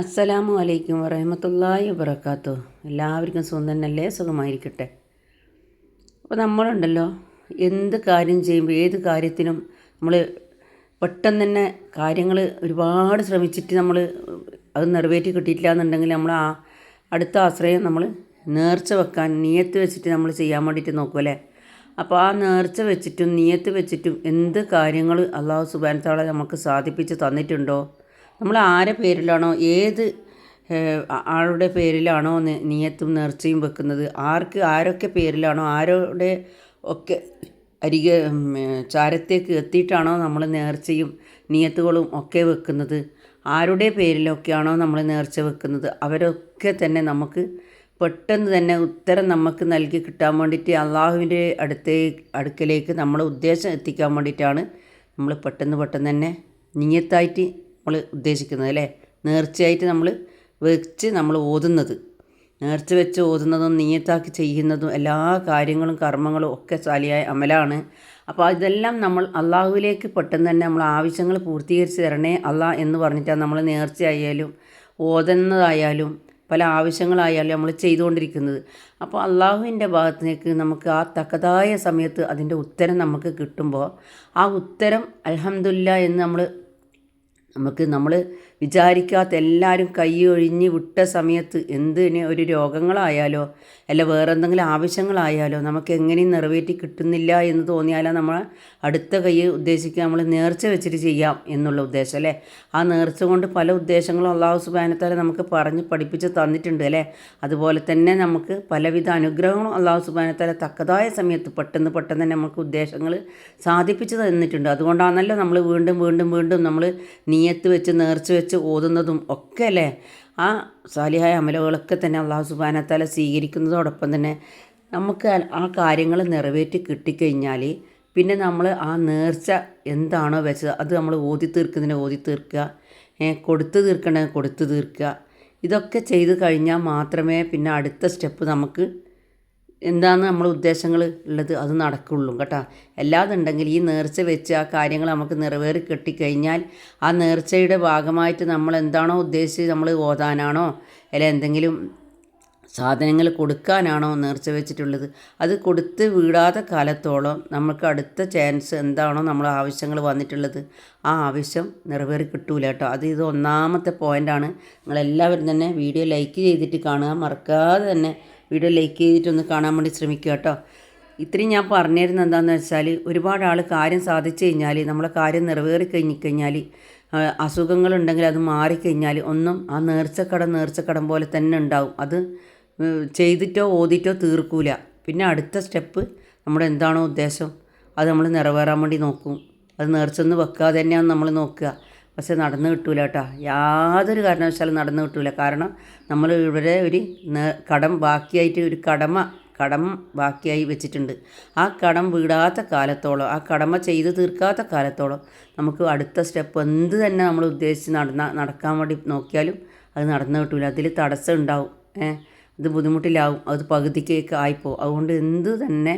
അസ്സലാമു അലൈക്കും വറഹമത്തല്ലാഹി വബർക്കാത്തു എല്ലാവർക്കും സുന്ദരനല്ലേ സുഖമായിരിക്കട്ടെ. അപ്പോൾ നമ്മളുണ്ടല്ലോ എന്ത് കാര്യം ചെയ്യുമ്പോൾ ഏത് കാര്യത്തിനും നമ്മൾ പെട്ടെന്ന് തന്നെ കാര്യങ്ങൾ ഒരുപാട് ശ്രമിച്ചിട്ട് നമ്മൾ അത് നിറവേറ്റി കിട്ടിയിട്ടില്ല എന്നുണ്ടെങ്കിൽ നമ്മൾ ആ അടുത്ത ആശ്രയം നമ്മൾ നേർച്ച വെക്കാൻ നീയത്ത് വെച്ചിട്ട് നമ്മൾ ചെയ്യാൻ വേണ്ടിയിട്ട് നോക്കുമല്ലേ അപ്പോൾ ആ നേർച്ച വെച്ചിട്ടും നീയത്ത് വെച്ചിട്ടും എന്ത് കാര്യങ്ങൾ അള്ളാഹു സുബാനത്താളെ നമുക്ക് സാധിപ്പിച്ച് തന്നിട്ടുണ്ടോ? നമ്മൾ ആരെ പേരിലാണോ ഏത് ആളുടെ പേരിലാണോ നീയത്തും നേർച്ചയും വെക്കുന്നത്? ആർക്ക് ആരൊക്കെ പേരിലാണോ ആരുടെ ഒക്കെ അരികെ ചാരത്തേക്ക് എത്തിയിട്ടാണോ നമ്മൾ നേർച്ചയും നിയത്തുകളും ഒക്കെ വെക്കുന്നത്? ആരുടെ പേരിലൊക്കെയാണോ നമ്മൾ നേർച്ച വെക്കുന്നത്? അവരൊക്കെ തന്നെ നമുക്ക് പെട്ടെന്ന് തന്നെ ഉത്തരം നമുക്ക് നൽകി കിട്ടാൻ വേണ്ടിയിട്ട് അള്ളാഹുവിന്റെ അടുത്തേ അടുക്കലേക്ക് നമ്മളെ ഉദ്ദേശം എത്തിക്കാൻ വേണ്ടിയിട്ടാണ് നമ്മൾ പെട്ടെന്ന് പെട്ടെന്ന് തന്നെ നിയത്തായിട്ട് നമ്മൾ ഉദ്ദേശിക്കുന്നത് അല്ലേ? നേർച്ചയായിട്ട് നമ്മൾ വെച്ച് നമ്മൾ ഓതുന്നത്. നേർച്ച വെച്ച് ഓതുന്നതും നീയത്താക്കി ചെയ്യുന്നതും എല്ലാ കാര്യങ്ങളും കർമ്മങ്ങളും ഒക്കെ സാലിയായ അമലാണ്. അപ്പോൾ ഇതെല്ലാം നമ്മൾ അള്ളാഹുവിലേക്ക് പെട്ടെന്ന് തന്നെ നമ്മൾ ആവശ്യങ്ങൾ പൂർത്തീകരിച്ച് തരണേ അള്ളാഹ് എന്ന് പറഞ്ഞിട്ടാണ് നമ്മൾ നേർച്ചയായാലും ഓതുന്നതായാലും പല ആവശ്യങ്ങളായാലും നമ്മൾ ചെയ്തുകൊണ്ടിരിക്കുന്നത്. അപ്പോൾ അള്ളാഹുവിന്റെ ഭാഗത്തേക്ക് നമുക്ക് ആ തക്കതായ സമയത്ത് അതിന്റെ ഉത്തരം നമുക്ക് കിട്ടുമ്പോൾ ആ ഉത്തരം അലഹമില്ല എന്ന് നമ്മൾ നമുക്ക് നമ്മൾ വിചാരിക്കാത്ത എല്ലാവരും കൈ കൈയൊഴിഞ്ഞ് വിട്ട സമയത്ത് എന്തിന് ഒരു രോഗങ്ങളായാലോ അല്ല വേറെ എന്തെങ്കിലും ആവശ്യങ്ങളായാലോ നമുക്ക് എങ്ങനെയും നിറവേറ്റി കിട്ടുന്നില്ല എന്ന് തോന്നിയാലോ നമ്മൾ അടുത്ത കൈ ഉദ്ദേശിക്കുക നമ്മൾ നേർച്ച വെച്ചിട്ട് ചെയ്യാം എന്നുള്ള ഉദ്ദേശം അല്ലേ? ആ നേർച്ച കൊണ്ട് പല ഉദ്ദേശങ്ങളും അള്ളാഹു സുബാനത്താലെ നമുക്ക് പറഞ്ഞ് പഠിപ്പിച്ച് തന്നിട്ടുണ്ട് അല്ലേ? അതുപോലെ തന്നെ നമുക്ക് പലവിധ അനുഗ്രഹങ്ങളും അള്ളാഹു സുബാനത്താലെ തക്കതായ സമയത്ത് പെട്ടെന്ന് പെട്ടെന്ന് തന്നെ നമുക്ക് ഉദ്ദേശങ്ങൾ സാധിപ്പിച്ച് തന്നിട്ടുണ്ട്. അതുകൊണ്ടാണല്ലോ നമ്മൾ വീണ്ടും വീണ്ടും വീണ്ടും നമ്മൾ നീയത്ത് വെച്ച് നേർച്ച വെച്ച് ഓതുന്നതും ഒക്കെ അല്ലേ ആ സാലിഹായ അമലുകളൊക്കെ തന്നെ അള്ളാഹു സുബാനത്താല സ്വീകരിക്കുന്നതോടൊപ്പം തന്നെ നമുക്ക് ആ- കാര്യങ്ങൾ നിറവേറ്റി കിട്ടിക്കഴിഞ്ഞാൽ പിന്നെ നമ്മൾ ആ നേർച്ച എന്താണോ വെച്ചത് അത് നമ്മൾ ഓതി തീർക്കുന്നതിന് ഓതി തീർക്കുക കൊടുത്തു തീർക്കേണ്ടത് കൊടുത്തു തീർക്കുക ഇതൊക്കെ ചെയ്ത് കഴിഞ്ഞാൽ മാത്രമേ പിന്നെ അടുത്ത സ്റ്റെപ്പ് നമുക്ക് എന്താണ് നമ്മൾ ഉദ്ദേശങ്ങൾ ഉള്ളത് അത് നടക്കുള്ളൂ കേട്ടോ. അല്ലാതുണ്ടെങ്കിൽ ഈ നേർച്ച വെച്ച് ആ കാര്യങ്ങൾ നമുക്ക് നിറവേറി കിട്ടിക്കഴിഞ്ഞാൽ ആ നേർച്ചയുടെ ഭാഗമായിട്ട് നമ്മൾ എന്താണോ ഉദ്ദേശിച്ച് നമ്മൾ ഓതാനാണോ അല്ല എന്തെങ്കിലും സാധനങ്ങൾ കൊടുക്കാനാണോ നേർച്ച വെച്ചിട്ടുള്ളത് അത് കൊടുത്ത് വീടാത്ത കാലത്തോളം നമുക്ക് അടുത്ത ചാൻസ് എന്താണോ നമ്മൾ ആവശ്യങ്ങൾ വന്നിട്ടുള്ളത് ആ ആവശ്യം നിറവേറി കിട്ടൂല കേട്ടോ. അത് ഇത് ഒന്നാമത്തെ പോയിന്റാണ് നിങ്ങളെല്ലാവരും തന്നെ വീഡിയോ ലൈക്ക് ചെയ്തിട്ട് കാണുക. മറക്കാതെ തന്നെ വീഡിയോ ലൈക്ക് ചെയ്തിട്ടൊന്ന് കാണാൻ വേണ്ടി ശ്രമിക്കുക കേട്ടോ. ഇത്രയും ഞാൻ പറഞ്ഞിരുന്നത് എന്താണെന്ന് വെച്ചാൽ ഒരുപാട് ആൾ കാര്യം സാധിച്ചു കഴിഞ്ഞാൽ നമ്മളെ കാര്യം നിറവേറി കഴിഞ്ഞ് കഴിഞ്ഞാൽ അസുഖങ്ങളുണ്ടെങ്കിൽ അത് മാറിക്കഴിഞ്ഞാൽ ഒന്നും ആ നേർച്ചക്കടം നേർച്ചക്കടം പോലെ തന്നെ ഉണ്ടാവും. അത് ചെയ്തിട്ടോ ഓതിട്ടോ തീർക്കൂല. പിന്നെ അടുത്ത സ്റ്റെപ്പ് നമ്മുടെ എന്താണോ ഉദ്ദേശം അത് നമ്മൾ നിറവേറാൻ വേണ്ടി നോക്കും. അത് നേർച്ചൊന്ന് വെക്കാതെ തന്നെയാണ് നമ്മൾ നോക്കുക. പക്ഷെ നടന്നു കിട്ടൂല കേട്ടോ. യാതൊരു കാരണവശാലും നടന്നു കിട്ടൂല. കാരണം നമ്മൾ ഇവിടെ ഒരു കടം ബാക്കിയായിട്ട് ഒരു കടമ കടം ബാക്കിയായി വെച്ചിട്ടുണ്ട്. ആ കടം വീടാത്ത കാലത്തോളം ആ കടമ ചെയ്ത് തീർക്കാത്ത കാലത്തോളം നമുക്ക് അടുത്ത സ്റ്റെപ്പ് എന്ത് തന്നെ നമ്മൾ ഉദ്ദേശിച്ച് നടന്ന നടക്കാൻ വേണ്ടി നോക്കിയാലും അത് നടന്നു കിട്ടൂല. അതിൽ തടസ്സം ഉണ്ടാവും. ഏഹ് അത് ബുദ്ധിമുട്ടിലാവും. അത് പകുതിക്കേക്ക് ആയിപ്പോവും. അതുകൊണ്ട് എന്ത് തന്നെ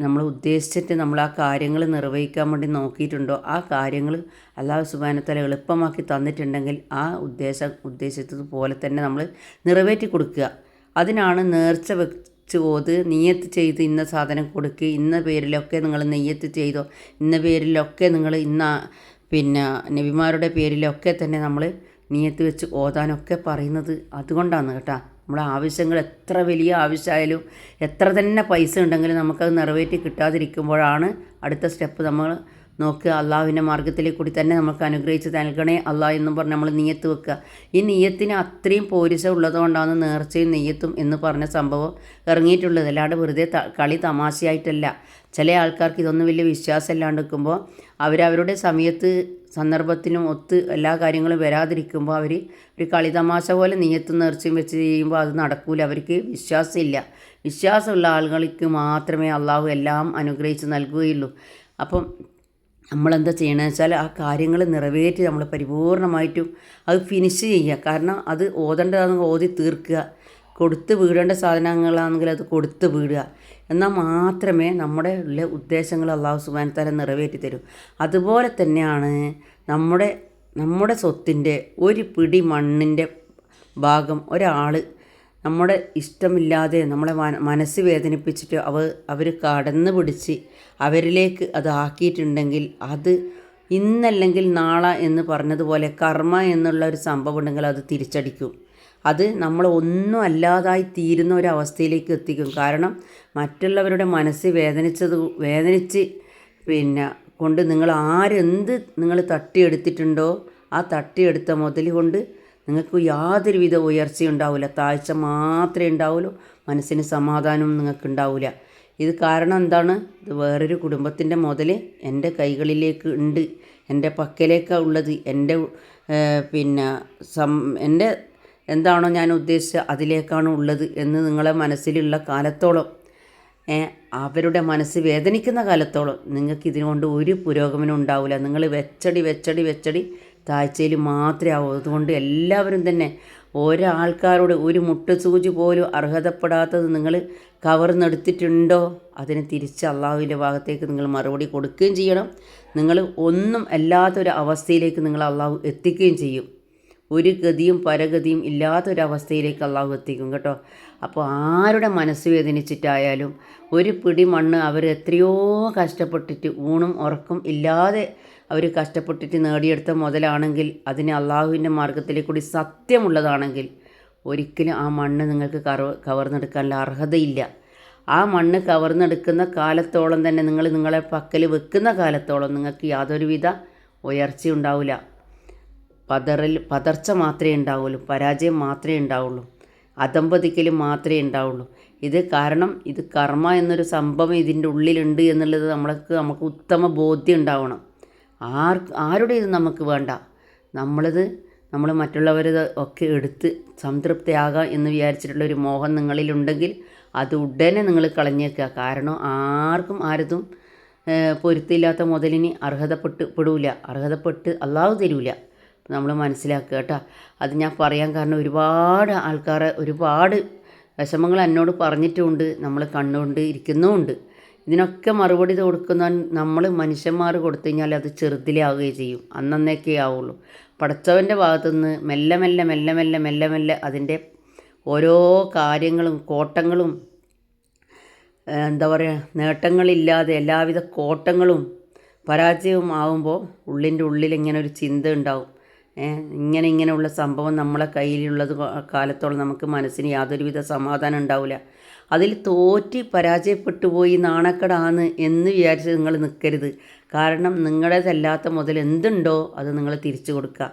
നമ്മൾ ഉദ്ദേശിച്ചിട്ട് നമ്മൾ ആ കാര്യങ്ങൾ നിർവഹിക്കാൻ വേണ്ടി നോക്കിയിട്ടുണ്ടോ? ആ കാര്യങ്ങൾ അള്ളാഹു സുബാനത്തല എളുപ്പമാക്കി തന്നിട്ടുണ്ടെങ്കിൽ ആ ഉദ്ദേശം ഉദ്ദേശിച്ചതുപോലെ തന്നെ നമ്മൾ നിറവേറ്റി കൊടുക്കുക. അതിനാണ് നേർച്ച വെച്ച് ഓത് നീയത്ത് ചെയ്ത് ഇന്ന സാധനം കൊടുക്കുക ഇന്ന പേരിലൊക്കെ നിങ്ങൾ നെയ്യത്ത് ചെയ്തോ ഇന്ന പേരിലൊക്കെ നിങ്ങൾ ഇന്ന പിന്നെ നബിമാരുടെ പേരിലൊക്കെ തന്നെ നമ്മൾ നീയത്ത് വെച്ച് ഓതാനൊക്കെ പറയുന്നത് അതുകൊണ്ടാണ് കേട്ടോ. നമ്മുടെ ആവശ്യങ്ങൾ എത്ര വലിയ ആവശ്യമായാലും എത്ര തന്നെ പൈസ ഉണ്ടെങ്കിലും നമുക്കത് നിറവേറ്റി കിട്ടാതിരിക്കുമ്പോഴാണ് അടുത്ത സ്റ്റെപ്പ് നമ്മൾ നോക്കുക. അള്ളാഹുവിന്റെ മാർഗത്തിൽ കൂടി തന്നെ നമുക്ക് അനുഗ്രഹിച്ച് നൽകണേ. അള്ളാഹ് എന്നും പറഞ്ഞ് നമ്മൾ നീയത്ത് വെക്കുക. ഈ നീയത്തിന് അത്രയും പോരിശ ഉള്ളതുകൊണ്ടാണ് നേർച്ചയും നെയ്യത്തും എന്ന് പറഞ്ഞ സംഭവം ഇറങ്ങിയിട്ടുള്ളത്. അല്ലാണ്ട് വെറുതെ കളി തമാശയായിട്ടല്ല. ചില ആൾക്കാർക്ക് ഇതൊന്നും വലിയ വിശ്വാസം ഇല്ലാണ്ട് നിൽക്കുമ്പോൾ അവരവരുടെ സമയത്ത് സന്ദർഭത്തിനും ഒത്ത് എല്ലാ കാര്യങ്ങളും വരാതിരിക്കുമ്പോൾ അവർ ഒരു കളിതമാശ പോലെ നീയത്തും നേർച്ചയും വെച്ച് ചെയ്യുമ്പോൾ അത് നടക്കൂല. അവർക്ക് വിശ്വാസമില്ല. വിശ്വാസമുള്ള ആളുകൾക്ക് മാത്രമേ അള്ളാഹു എല്ലാം അനുഗ്രഹിച്ച് നൽകുകയുള്ളൂ. അപ്പം നമ്മളെന്താ ചെയ്യണമെന്ന് വെച്ചാൽ ആ കാര്യങ്ങൾ നിറവേറ്റി നമ്മൾ പരിപൂർണമായിട്ടും അത് ഫിനിഷ് ചെയ്യുക. കാരണം അത് ഓതേണ്ടതാണെങ്കിൽ ഓതി തീർക്കുക. കൊടുത്ത് വീടേണ്ട സാധനങ്ങളാണെങ്കിൽ അത് കൊടുത്ത് വീടുക. എന്നാൽ മാത്രമേ നമ്മുടെ ഉള്ള ഉദ്ദേശങ്ങൾ അള്ളാഹു സുബാനത്താല നിറവേറ്റി തരും. അതുപോലെ തന്നെയാണ് നമ്മുടെ നമ്മുടെ സ്വത്തിന്റെ ഒരു പിടി മണ്ണിന്റെ ഭാഗം ഒരാൾ നമ്മുടെ ഇഷ്ടമില്ലാതെ നമ്മളെ മനസ്സ് വേദനിപ്പിച്ചിട്ട് അവ അവർ കടന്നു പിടിച്ച് അവരിലേക്ക് അത് ആക്കിയിട്ടുണ്ടെങ്കിൽ അത് ഇന്നല്ലെങ്കിൽ നാളെ എന്ന് പറഞ്ഞതുപോലെ കർമ്മ എന്നുള്ള ഒരു സംഭവം ഉണ്ടെങ്കിൽ അത് തിരിച്ചടിക്കും. അത് നമ്മൾ ഒന്നും അല്ലാതായി തീരുന്ന ഒരു അവസ്ഥയിലേക്ക് എത്തിക്കും. കാരണം മറ്റുള്ളവരുടെ മനസ്സ് വേദനിച്ചത് വേദനിച്ച് പിന്നെ കൊണ്ട് നിങ്ങൾ ആരെന്ത് നിങ്ങൾ തട്ടിയെടുത്തിട്ടുണ്ടോ ആ തട്ടിയെടുത്ത മുതൽ കൊണ്ട് നിങ്ങൾക്ക് യാതൊരുവിധ ഉയർച്ചയും ഉണ്ടാവില്ല. താഴ്ച മാത്രമേ ഉണ്ടാവുള്ളൂ മനസ്സിന് സമാധാനവും നിങ്ങൾക്ക് ഉണ്ടാവില്ല. ഇത് കാരണം എന്താണ്? ഇത് വേറൊരു കുടുംബത്തിന്റെ മുതൽ എന്റെ കൈകളിലേക്ക് ഉണ്ട് എന്റെ പക്കലേക്കാണ് ഉള്ളത്. എന്റെ പിന്നെ സം എന്റെ എന്താണോ ഞാൻ ഉദ്ദേശിച്ചത് അതിലേക്കാണ് ഉള്ളത് എന്ന് നിങ്ങളെ മനസ്സിലുള്ള കാലത്തോളം അവരുടെ മനസ്സ് വേദനിക്കുന്ന കാലത്തോളം നിങ്ങൾക്ക് ഇതിനുകൊണ്ട് ഒരു പുരോഗമനം ഉണ്ടാവില്ല. നിങ്ങൾ വെച്ചടി വെച്ചടി വെച്ചടി താഴ്ചയിൽ മാത്രമേ ആവൂ. അതുകൊണ്ട് എല്ലാവരും തന്നെ ഓരോ ആൾക്കാരോട് ഒരു മുട്ടുസൂചി പോലും അർഹതപ്പെടാത്തത് നിങ്ങൾ കവർന്നെടുത്തിട്ടുണ്ടോ? അതിന് തിരിച്ച് അള്ളാഹുവിന്റെ ഭാഗത്തേക്ക് നിങ്ങൾ മറുപടി കൊടുക്കുകയും ചെയ്യണം. നിങ്ങൾ ഒന്നും അല്ലാത്തൊരു അവസ്ഥയിലേക്ക് നിങ്ങൾ അള്ളാഹു എത്തിക്കുകയും ചെയ്യും. ഒരു ഗതിയും പരഗതിയും ഇല്ലാത്തൊരവസ്ഥയിലേക്ക് അള്ളാഹു എത്തിക്കും കേട്ടോ. അപ്പോൾ ആരുടെ മനസ്സ് വേദനിച്ചിട്ടായാലും ഒരു പിടി മണ്ണ് അവർ എത്രയോ കഷ്ടപ്പെട്ടിട്ട് ഊണും ഉറക്കും ഇല്ലാതെ അവർ കഷ്ടപ്പെട്ടിട്ട് നേടിയെടുത്ത മുതലാണെങ്കിൽ അതിന് അള്ളാഹുവിന്റെ മാർഗത്തിലേക്ക് കൂടി സത്യമുള്ളതാണെങ്കിൽ ഒരിക്കലും ആ മണ്ണ് നിങ്ങൾക്ക് കറ കവർന്നെടുക്കാനുള്ള അർഹതയില്ല. ആ മണ്ണ് കവർന്നെടുക്കുന്ന കാലത്തോളം തന്നെ നിങ്ങൾ നിങ്ങളെ പക്കൽ വെക്കുന്ന കാലത്തോളം നിങ്ങൾക്ക് യാതൊരുവിധ ഉയർച്ചയുണ്ടാവില്ല. പതറൽ പതർച്ച മാത്രമേ ഉണ്ടാവുള്ളൂ പരാജയം മാത്രമേ ഉണ്ടാവുള്ളൂ അതമ്പതിക്കൽ മാത്രമേ ഉണ്ടാവുള്ളൂ. ഇത് കാരണം ഇത് കർമ്മ എന്നൊരു സംഭവം ഇതിന്റെ ഉള്ളിലുണ്ട് എന്നുള്ളത് നമ്മൾക്ക് നമുക്ക് ഉത്തമ ബോധ്യം ഉണ്ടാവണം. ആർ ആരുടെ ഇത് നമുക്ക് വേണ്ട? നമ്മളിത് നമ്മൾ മറ്റുള്ളവരത് ഒക്കെ എടുത്ത് സംതൃപ്തിയാകാം എന്ന് വിചാരിച്ചിട്ടുള്ള ഒരു മോഹം നിങ്ങളിലുണ്ടെങ്കിൽ അത് ഉടനെ നിങ്ങൾ കളഞ്ഞേക്കുക. കാരണം ആർക്കും ആരതും പൊരുത്തില്ലാത്ത മുതലിന് അർഹതപ്പെട്ട് പെടൂല. അർഹതപ്പെട്ട് അള്ളാഹു തരൂല. നമ്മൾ മനസ്സിലാക്കുക കേട്ടോ. അത് ഞാൻ പറയാൻ കാരണം ഒരുപാട് ആൾക്കാർ ഒരുപാട് വിഷമങ്ങൾ എന്നോട് പറഞ്ഞിട്ടുമുണ്ട് നമ്മൾ കണ്ടുകൊണ്ട് ഇരിക്കുന്നുമുണ്ട്. ഇതിനൊക്കെ മറുപടി കൊടുക്കുന്ന നമ്മൾ മനുഷ്യന്മാർ കൊടുത്തു കഴിഞ്ഞാൽ അത് ചെറുതിലാവുകയും ചെയ്യും. അന്നന്നേക്കേ ആവുള്ളൂ. പടച്ചവന്റെ ഭാഗത്തുനിന്ന് മെല്ലെ മെല്ലെ മെല്ലെ മെല്ലെ മെല്ലെ മെല്ലെ അതിന്റെ ഓരോ കാര്യങ്ങളും കോട്ടങ്ങളും എന്താ പറയുക നേട്ടങ്ങളില്ലാതെ എല്ലാവിധ കോട്ടങ്ങളും പരാജയവും ആവുമ്പോൾ ഉള്ളിന്റെ ഉള്ളിൽ ഇങ്ങനെ ഒരു ചിന്ത ഉണ്ടാവും. ഇങ്ങനെ ഇങ്ങനെയുള്ള സംഭവം നമ്മളെ കയ്യിലുള്ളത് കാലത്തോളം നമുക്ക് മനസ്സിന് യാതൊരുവിധ സമാധാനം ഉണ്ടാവില്ല അതിൽ തോറ്റ് പരാജയപ്പെട്ടു പോയി നാണക്കടാന്ന് എന്ന് വിചാരിച്ച് നിങ്ങൾ നിൽക്കരുത് കാരണം നിങ്ങളുടേതല്ലാത്ത മുതൽ എന്തുണ്ടോ അത് നിങ്ങൾ തിരിച്ചു കൊടുക്കുക.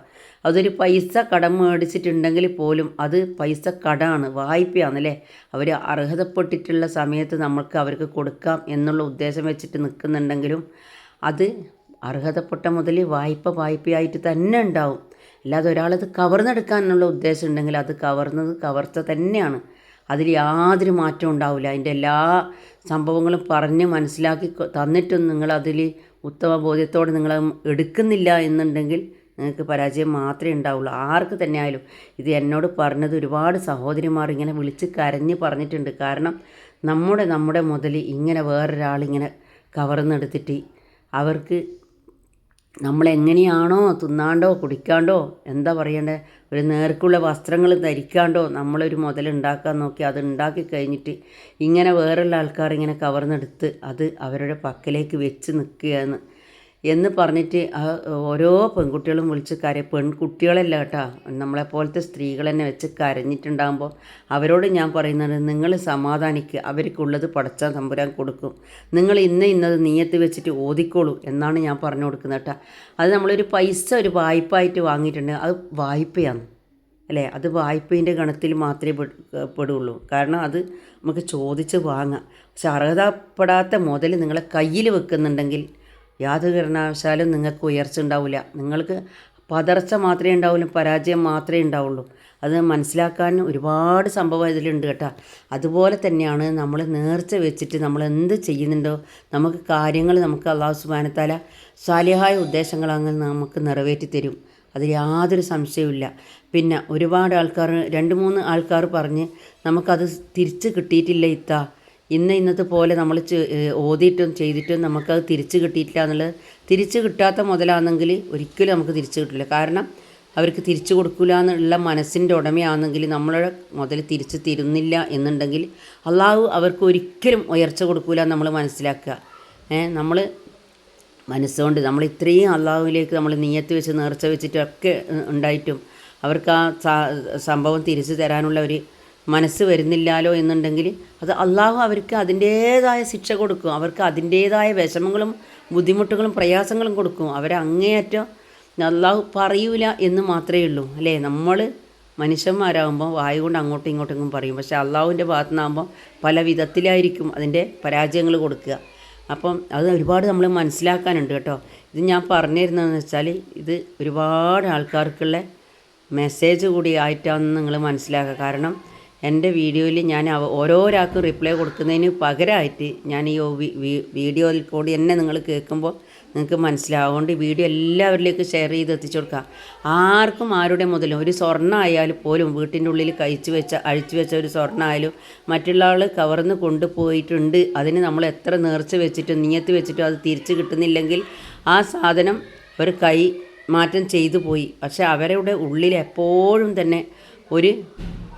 അതൊരു പൈസ കടം മേടിച്ചിട്ടുണ്ടെങ്കിൽ പോലും അത് പൈസ കടമാണ് വായ്പയാണല്ലേ അവർ അർഹതപ്പെട്ടിട്ടുള്ള സമയത്ത് നമ്മൾക്ക് അവർക്ക് കൊടുക്കാം എന്നുള്ള ഉദ്ദേശം വെച്ചിട്ട് നിൽക്കുന്നുണ്ടെങ്കിലും അത് അർഹതപ്പെട്ട മുതൽ വായ്പ വായ്പയായിട്ട് തന്നെ ഉണ്ടാവും. അല്ലാതെ ഒരാളത് കവർന്നെടുക്കാനുള്ള ഉദ്ദേശം ഉണ്ടെങ്കിൽ അത് കവർന്നത് കവർച്ച തന്നെയാണ്. അതിൽ യാതൊരു മാറ്റവും ഉണ്ടാവില്ല. അതിന്റെ എല്ലാ സംഭവങ്ങളും പറഞ്ഞ് മനസ്സിലാക്കി തന്നിട്ടും നിങ്ങളതിൽ ഉത്തമ ബോധ്യത്തോടെ നിങ്ങൾ എടുക്കുന്നില്ല എന്നുണ്ടെങ്കിൽ നിങ്ങൾക്ക് പരാജയം മാത്രമേ ഉണ്ടാവുള്ളൂ. ആർക്ക് തന്നെ ആയാലും ഇത് എന്നോട് പറഞ്ഞത് ഒരുപാട് സഹോദരിമാർ ഇങ്ങനെ വിളിച്ച് കരഞ്ഞ് പറഞ്ഞിട്ടുണ്ട്. കാരണം നമ്മുടെ നമ്മുടെ മുതൽ ഇങ്ങനെ വേറൊരാളിങ്ങനെ കവർന്നെടുത്തിട്ട് അവർക്ക് നമ്മളെങ്ങനെയാണോ തിന്നാണ്ടോ കുടിക്കാണ്ടോ എന്താ പറയണ്ടേ ഒരു നേർക്കുള്ള വസ്ത്രങ്ങൾ ധരിക്കാണ്ടോ നമ്മളൊരു മുതലുണ്ടാക്കാൻ നോക്കി അത് ഉണ്ടാക്കി കഴിഞ്ഞിട്ട് ഇങ്ങനെ വേറുള്ള ആൾക്കാർ ഇങ്ങനെ കവർന്നെടുത്ത് അത് അവരുടെ പക്കലേക്ക് വെച്ച് നിൽക്കുകയാണ്. എന്ന് പറഞ്ഞിട്ട് ഓരോ പെൺകുട്ടികളും വിളിച്ച് കര പെൺകുട്ടികളല്ല കേട്ടോ. നമ്മളെപ്പോലത്തെ സ്ത്രീകൾ തന്നെ വെച്ച് കരഞ്ഞിട്ടുണ്ടാകുമ്പോൾ അവരോട് ഞാൻ പറയുന്നത് നിങ്ങൾ സമാധാനിക്കുക അവർക്കുള്ളത് പടച്ചാൻ തമ്പുരാൻ കൊടുക്കും. നിങ്ങൾ ഇന്ന ഇന്നത് നീയത്ത് വെച്ചിട്ട് ഓതിക്കോളൂ എന്നാണ് ഞാൻ പറഞ്ഞു കൊടുക്കുന്നത് കേട്ടോ. അത് നമ്മളൊരു പൈസ ഒരു വായ്പയായിട്ട് വാങ്ങിയിട്ടുണ്ട്. അത് വായ്പയാണ്. അല്ലേ? അത് വായ്പേന്റെ ഗണത്തിൽ മാത്രമേ പെടുള്ളൂ. കാരണം അത് നമുക്ക് ചോദിച്ച് വാങ്ങാം. പക്ഷെ അർഹതപ്പെടാത്ത മുതൽ നിങ്ങളെ കയ്യിൽ വെക്കുന്നുണ്ടെങ്കിൽ യാതൊരു കാരണവശാലും നിങ്ങൾക്ക് ഉയർച്ച ഉണ്ടാവില്ല. നിങ്ങൾക്ക് പതർച്ച മാത്രമേ ഉണ്ടാവുള്ളൂ പരാജയം മാത്രമേ ഉണ്ടാവുള്ളൂ. അത് മനസ്സിലാക്കാൻ ഒരുപാട് സംഭവം ഇതിലുണ്ട് കേട്ടോ. അതുപോലെ തന്നെയാണ് നമ്മൾ നേർച്ച വെച്ചിട്ട് നമ്മൾ എന്ത് ചെയ്യുന്നുണ്ടോ നമുക്ക് കാര്യങ്ങൾ നമുക്ക് അള്ളാഹു സുബാനത്താല സാലിഹായ ഉദ്ദേശങ്ങൾ അങ്ങ് നമുക്ക് നിറവേറ്റി തരും. അതിൽ യാതൊരു സംശയവുമില്ല പിന്നെ ഒരുപാട് ആൾക്കാർ രണ്ട് മൂന്ന് ആൾക്കാർ പറഞ്ഞ് നമുക്കത് തിരിച്ച് കിട്ടിയിട്ടില്ല ഇത്ത. ഇന്ന് ഇന്നത്തെ പോലെ നമ്മൾ ഓതിയിട്ടും ചെയ്തിട്ടും നമുക്കത് തിരിച്ചു കിട്ടിയിട്ടില്ല എന്നുള്ളത് തിരിച്ച് കിട്ടാത്ത മുതലാണെങ്കിൽ ഒരിക്കലും നമുക്ക് തിരിച്ചു കിട്ടില്ല. കാരണം അവർക്ക് തിരിച്ചു കൊടുക്കില്ല എന്നുള്ള മനസ്സിന്റെ ഉടമയാണെങ്കിൽ നമ്മളുടെ മുതൽ തിരിച്ച് തരുന്നില്ല എന്നുണ്ടെങ്കിൽ അള്ളാഹു അവർക്ക് ഒരിക്കലും ഉയർച്ച കൊടുക്കില്ല നമ്മൾ മനസ്സിലാക്കുക. നമ്മൾ മനസ്സുകൊണ്ട് നമ്മൾ ഇത്രയും അള്ളാഹുവിലേക്ക് നമ്മൾ നീയത്ത് വെച്ച് നേർച്ച വെച്ചിട്ടൊക്കെ ഉണ്ടായിട്ടും അവർക്ക് ആ സംഭവം തിരിച്ചു തരാനുള്ള ഒരു മനസ്സ് വരുന്നില്ലല്ലോ എന്നുണ്ടെങ്കിൽ അത് അള്ളാഹു അവർക്ക് അതിന്റേതായ ശിക്ഷ കൊടുക്കും. അവർക്ക് അതിന്റേതായ വിഷമങ്ങളും ബുദ്ധിമുട്ടുകളും പ്രയാസങ്ങളും കൊടുക്കും. അവരെ അങ്ങേയറ്റം അള്ളാഹു പറയൂല എന്ന് മാത്രമേ ഉള്ളൂ. അല്ലേ? നമ്മൾ മനുഷ്യന്മാരാകുമ്പോൾ വായു കൊണ്ട് അങ്ങോട്ടും ഇങ്ങോട്ടും പറയും. പക്ഷേ അള്ളാഹുവിന്റെ ഭാഗത്തു നിന്നാകുമ്പോൾ പല വിധത്തിലായിരിക്കും അതിന്റെ പരാജയങ്ങൾ കൊടുക്കുക. അപ്പം അത് ഒരുപാട് നമ്മൾ മനസ്സിലാക്കാനുണ്ട് കേട്ടോ. ഇത് ഞാൻ പറഞ്ഞു തരുന്നതെന്ന് വെച്ചാൽ ഇത് ഒരുപാട് ആൾക്കാർക്കുള്ള മെസ്സേജ് കൂടി ആയിട്ടാണെന്ന് നിങ്ങൾ മനസ്സിലാക്കുക. കാരണം എന്റെ വീഡിയോയിൽ ഞാൻ ഓരോരാൾക്കും റിപ്ലൈ കൊടുക്കുന്നതിന് പകരമായിട്ട് ഞാൻ ഈ വീഡിയോയിൽ കൂടി എന്നെ നിങ്ങൾ കേൾക്കുമ്പോൾ നിങ്ങൾക്ക് മനസ്സിലാവുകൊണ്ട് വീഡിയോ എല്ലാവരിലേക്കും ഷെയർ ചെയ്ത് എത്തിച്ചു കൊടുക്കുക ആർക്കും ആരുടെ മുതലും ഒരു സ്വർണ പോലും വീട്ടിന്റെ ഉള്ളിൽ കഴിച്ചു വെച്ച അഴിച്ചു വെച്ച ഒരു സ്വർണ ആയാലും മറ്റുള്ള ആൾ കവർന്ന് കൊണ്ടുപോയിട്ടുണ്ട്. അതിന് നമ്മൾ എത്ര നേർച്ച വെച്ചിട്ടും നീയത്ത് വെച്ചിട്ടും അത് തിരിച്ച് കിട്ടുന്നില്ലെങ്കിൽ ആ സാധനം ഒരു കൈ മാറ്റം ചെയ്തു പോയി. പക്ഷെ അവരുടെ ഉള്ളിൽ എപ്പോഴും തന്നെ ഒരു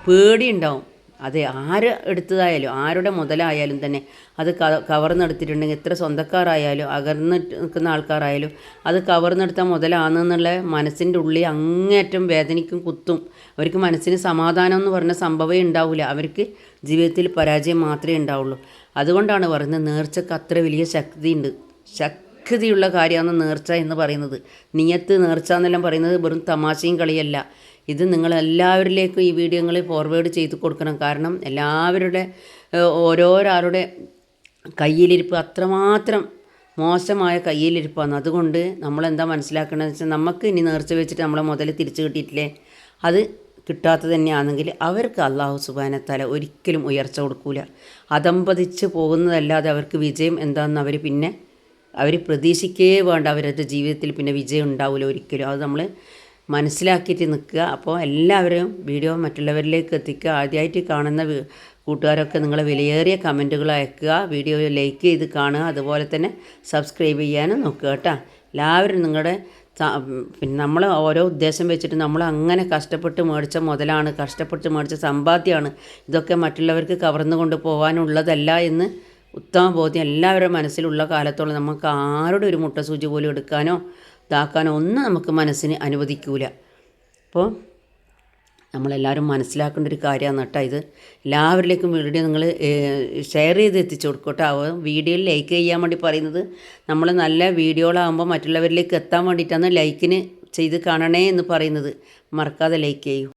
പേടി ഉണ്ടാവും അത് ആര് എടുത്തതായാലും ആരുടെ മുതലായാലും തന്നെ അത് കവർന്നെടുത്തിട്ടുണ്ടെങ്കിൽ എത്ര സ്വന്തക്കാരായാലും അകർന്ന് നിൽക്കുന്ന ആൾക്കാരായാലും അത് കവർന്നെടുത്ത മുതലാണെന്നുള്ള മനസ്സിന്റെ ഉള്ളിൽ അങ്ങേറ്റം വേദനിക്കും കുത്തും. അവർക്ക് മനസ്സിന് സമാധാനം എന്ന് പറഞ്ഞ സംഭവമേ ഉണ്ടാവില്ല അവർക്ക് ജീവിതത്തിൽ പരാജയം മാത്രമേ ഉണ്ടാവുള്ളൂ. അതുകൊണ്ടാണ് പറയുന്നത് നേർച്ചക്ക് അത്ര വലിയ ശക്തിയുണ്ട്. ശക്തിയുള്ള കാര്യമാണ് നേർച്ച എന്ന് പറയുന്നത്. നിയത്ത് നേർച്ച എന്നെല്ലാം പറയുന്നത് വെറും തമാശയും കളിയല്ല. ഇത് നിങ്ങൾ എല്ലാവരിലേക്കും ഈ വീഡിയോകൾ ഫോർവേഡ് ചെയ്ത് കൊടുക്കണം. കാരണം എല്ലാവരുടെ ഓരോരാളുടെ കയ്യിലിരിപ്പ് അത്രമാത്രം മോശമായ കയ്യിലിരിപ്പാണ്. അതുകൊണ്ട് നമ്മളെന്താ മനസ്സിലാക്കണമെന്ന് വെച്ചാൽ നമുക്ക് ഇനി നേർച്ച വെച്ചിട്ട് നമ്മളെ മുതൽ തിരിച്ചു കിട്ടിയിട്ടില്ലേ? അത് കിട്ടാത്തത് തന്നെയാണെങ്കിൽ അവർക്ക് അള്ളാഹു സുബാനത്താല ഒരിക്കലും ഉയർച്ച കൊടുക്കൂല. അതമ്പതിച്ച് പോകുന്നതല്ലാതെ അവർക്ക് വിജയം എന്താണെന്ന് അവർ പിന്നെ അവർ പ്രതീക്ഷിക്കേ വേണ്ട. അവരുടെ ജീവിതത്തിൽ പിന്നെ വിജയം ഉണ്ടാവില്ല ഒരിക്കലും. അത് നമ്മൾ മനസ്സിലാക്കിയിട്ട് നിൽക്കുക. അപ്പോൾ എല്ലാവരും വീഡിയോ മറ്റുള്ളവരിലേക്ക് എത്തിക്കുക. ആദ്യമായിട്ട് കാണുന്ന കൂട്ടുകാരൊക്കെ നിങ്ങൾ വിലയേറിയ കമന്റുകൾ അയക്കുക. വീഡിയോ ലൈക്ക് ചെയ്ത് കാണുക. അതുപോലെ തന്നെ സബ്സ്ക്രൈബ് ചെയ്യാനും നോക്കുക കേട്ടോ. എല്ലാവരും നിങ്ങളുടെ പിന്നെ നമ്മൾ ഓരോ ഉദ്ദേശം വെച്ചിട്ട് നമ്മൾ അങ്ങനെ കഷ്ടപ്പെട്ട് മേടിച്ച മുതലാണ് കഷ്ടപ്പെട്ട് മേടിച്ച സമ്പാദ്യമാണ്. ഇതൊക്കെ മറ്റുള്ളവർക്ക് കവർന്നു കൊണ്ട് പോകാനുള്ളതല്ല എന്ന് ഉത്തമ ബോധ്യം എല്ലാവരുടെ മനസ്സിലുള്ള കാലത്തോളം നമുക്ക് ആരുടെ ഒരു മുട്ടസൂചി പോലും എടുക്കാനോ ഇതാക്കാനോ ഒന്നും നമുക്ക് മനസ്സിന് അനുവദിക്കൂല. അപ്പോൾ നമ്മളെല്ലാവരും മനസ്സിലാക്കേണ്ട ഒരു കാര്യമാണ് കേട്ടോ ഇത്. എല്ലാവരിലേക്കും വീഡിയോ നിങ്ങൾ ഷെയർ ചെയ്ത് എത്തിച്ചു കൊടുക്കട്ടോ. വീഡിയോയിൽ ലൈക്ക് ചെയ്യാൻ വേണ്ടി പറയുന്നത് നമ്മൾ നല്ല വീഡിയോകളാകുമ്പോൾ മറ്റുള്ളവരിലേക്ക് എത്താൻ വേണ്ടിയിട്ടാണ് ലൈക്കിന് ചെയ്ത് കാണണേ എന്ന് പറയുന്നത്. മറക്കാതെ ലൈക്ക് ചെയ്യൂ.